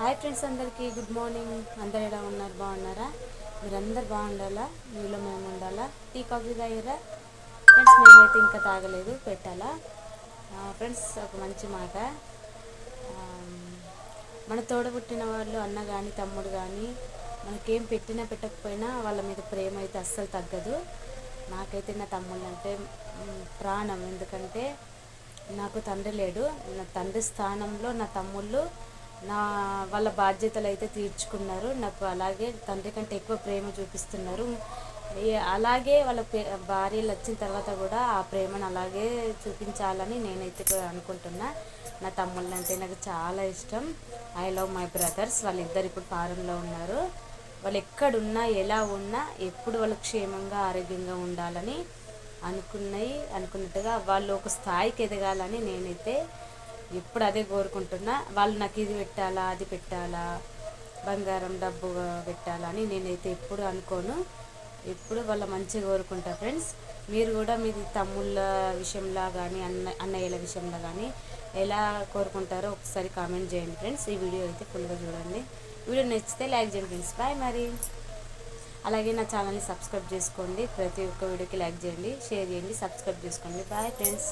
Hi friends అందరికీ good morning. అందరు ఎలా ఉన్నారు? బాగున్నారా? మీరందరు బాగుండాలా? మీలో మేము ఉండాలా? టీ కాఫీ తాగారా? ఫ్రెండ్స్ మేమైతే ఇంకా తాగలేదు పెట్టాలా? ఫ్రెండ్స్ ఒక మంచి మాట. మన తోడబుట్టిన వాళ్ళు అన్న కానీ తమ్ముడు కానీ మనకేం పెట్టినా పెట్టకపోయినా వాళ్ళ మీద ప్రేమ అయితే అస్సలు తగ్గదు. నాకైతే నా తమ్ముళ్ళు అంటే ప్రాణం. ఎందుకంటే నాకు తండ్రి లేడు. నా తండ్రి స్థానంలో నా తమ్ముళ్ళు నా వాళ్ళ బాధ్యతలు అయితే తీర్చుకున్నారు. నాకు అలాగే తండ్రి కంటే ఎక్కువ ప్రేమ చూపిస్తున్నారు. అలాగే వాళ్ళ భార్యలు వచ్చిన తర్వాత కూడా ఆ ప్రేమను అలాగే చూపించాలని నేనైతే అనుకుంటున్నా. నా తమ్ముళ్ళు అంటే నాకు చాలా ఇష్టం. I love my brothers. వాళ్ళిద్దరు ఇప్పుడు ఫారంలో ఉన్నారు. వాళ్ళు ఎక్కడున్నా ఎలా ఉన్నా ఎప్పుడు వాళ్ళు క్షేమంగా ఆరోగ్యంగా ఉండాలని అనుకున్నాయి అనుకున్నట్టుగా వాళ్ళు ఒక స్థాయికి ఎదగాలని నేనైతే ఎప్పుడు అదే కోరుకుంటున్నా. వాళ్ళు నాకు ఇది పెట్టాలా అది పెట్టాలా బంగారం డబ్బు పెట్టాలా అని నేనైతే ఎప్పుడు అనుకోను. ఎప్పుడు వాళ్ళ మంచిగా కోరుకుంటా ఫ్రెండ్స్. మీరు కూడా మీది తమ్ముళ్ళ విషయంలో కానీ అన్న అన్నయ్యల విషయంలో కానీ ఎలా కోరుకుంటారో ఒకసారి కామెంట్ చేయండి ఫ్రెండ్స్. ఈ వీడియో అయితే ఫుల్గా చూడండి. వీడియో నచ్చితే లైక్ చేయండి ఫ్రెండ్స్. బాయ్ మరి. అలాగే నా ఛానల్ని సబ్స్క్రైబ్ చేసుకోండి. ప్రతి ఒక్క వీడియోకి లైక్ చేయండి షేర్ చేయండి సబ్స్క్రైబ్ చేసుకోండి. Bye friends.